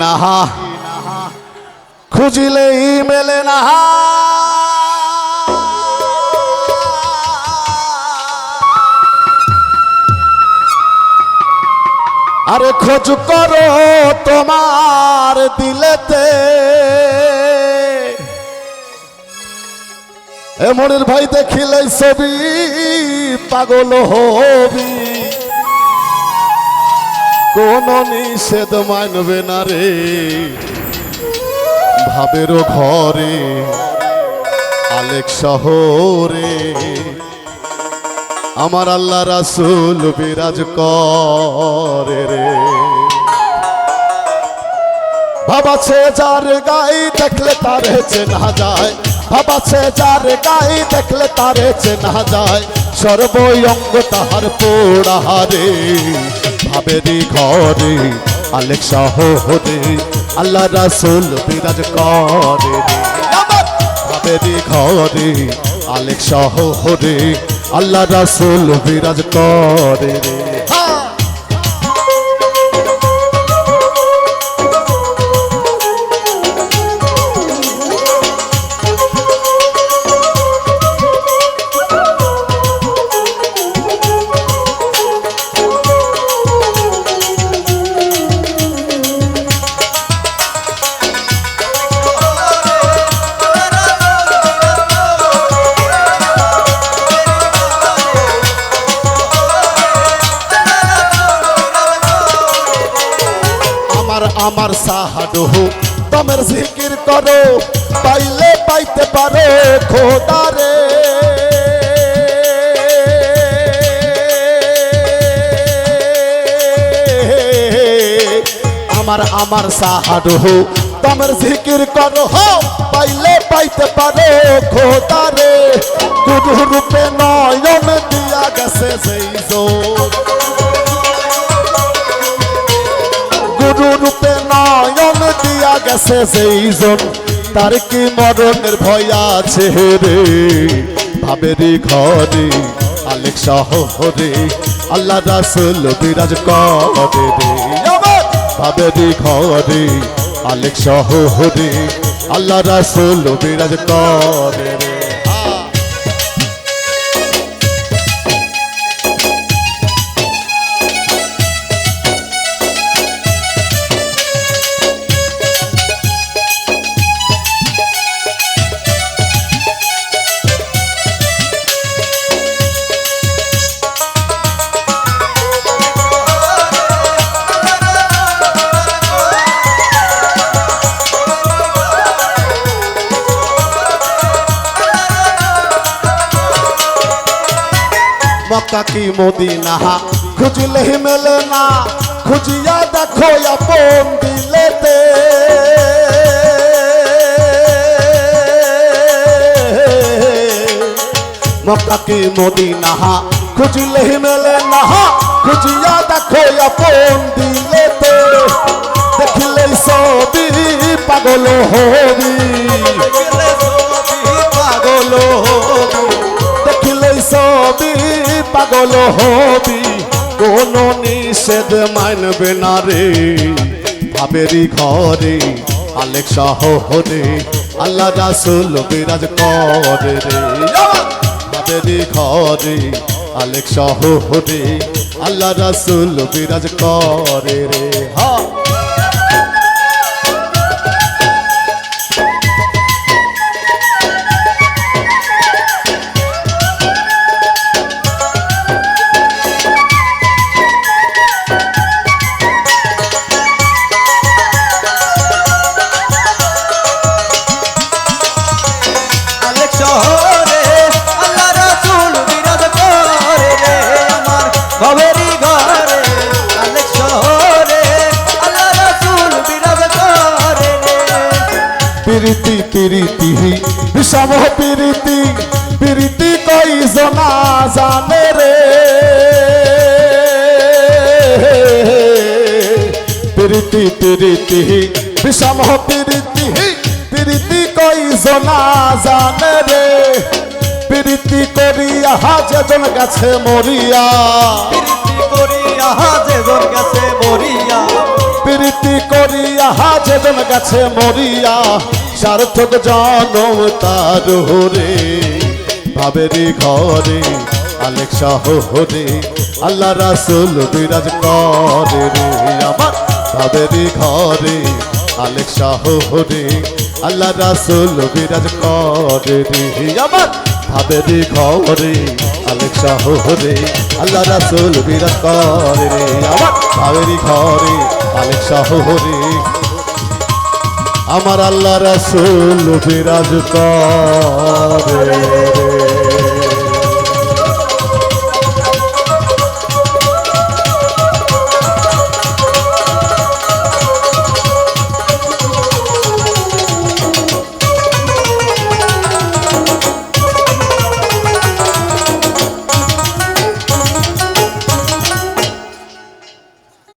না খুঁজিলেই মেলে না আরে খোঁজ করো তোমার দিলেতে। এ মনির ভাই দেখিলে ছবি পাগল হবি। কোন নিষেধ মানবে না রে। ভাবেরও ঘরে, আলেক শহরে। আমার আল্লাহ রাসুল বিরাজ করে রে। বাবা ভাবাছে যার গাই দেখলে তারে চেনা যায়। বাবা সে যার গাই দেখলে তারে চেনা যায়। সর্বঙ্গ তাহার পোড়াহারে ভাবেরি ঘরে আলেক শহরে আল্লাহ রাসুল বিরাজ করে ভাবেরি ঘরে আলেক শহরে আল্লাহ রাসুল বিরাজ করে রে। আমার সাহাডু তমের জিকির করো, পাইলে পাইতে পারে খোদারে আমার আমার সাহাডু তমের জিকির করো পাইলে পাইতে পারে খোদারে গুরু রূপে নয়ন দিয়া গেছে সেই জোর। গুরু রূপে গেছে সেই জন, তার কি মরণের ভয় আছে রে? ভাবেরি ঘরে, আলেক শহরে আল্লাহ রাসুল বিরাজ করে রে। ভাবেরি ঘরে, আলেক শহরে আল্লাহ রাসুল বিরাজ করে মক্কা কি মদিনা খুঁজলে মেলে না খুঁজিয়া দেখো আপন দিলেতে মক্কা কি মদিনা খুঁজলে মেলে না খুঁজিয়া দেখো আপন দিলেতে দেখিলে সবই পাগল হবি পাগল হবি, কোন নিষেধ মানবে না রে। ভাবেরি ঘরে আলেক শহরে আল্লাহ রাসুল বিরাজ করে রে। ভাবেরি ঘরে আলেক শহরে আল্লাহ রাসুল বিরাজ করে রে। হ্যাঁ প্রীতি প্রীতি বিষম প্রীতি প্রীতি কই জনা জানে রে? প্রীতি প্রীতি বিষম প্রীতি প্রীতি কই জনা জানে রে? প্রীতি করিয়া যেজন গেছে মরিয়া। প্রীতি করিয়া যেজন গেছে মরিয়া। প্রীতি করিয়া যেজন গেছে মরিয়া, সার্থক জনম তার হরে। ভাবেরি ঘরে আলেক শহরে আল্লাহ রাসুল বিরাজ করে রে। আমার ভাবেরি ঘরে আলেক শহরে আল্লাহ রাসুল বিরাজ করে রে। আমার ভাবেরি ঘরে আলেক শহরে আল্লাহ রাসুল করে রে, আমার কাবেরি ঘরে আলেক শহরে আমার আল্লাহ রাসুল বিরাজ করে। রে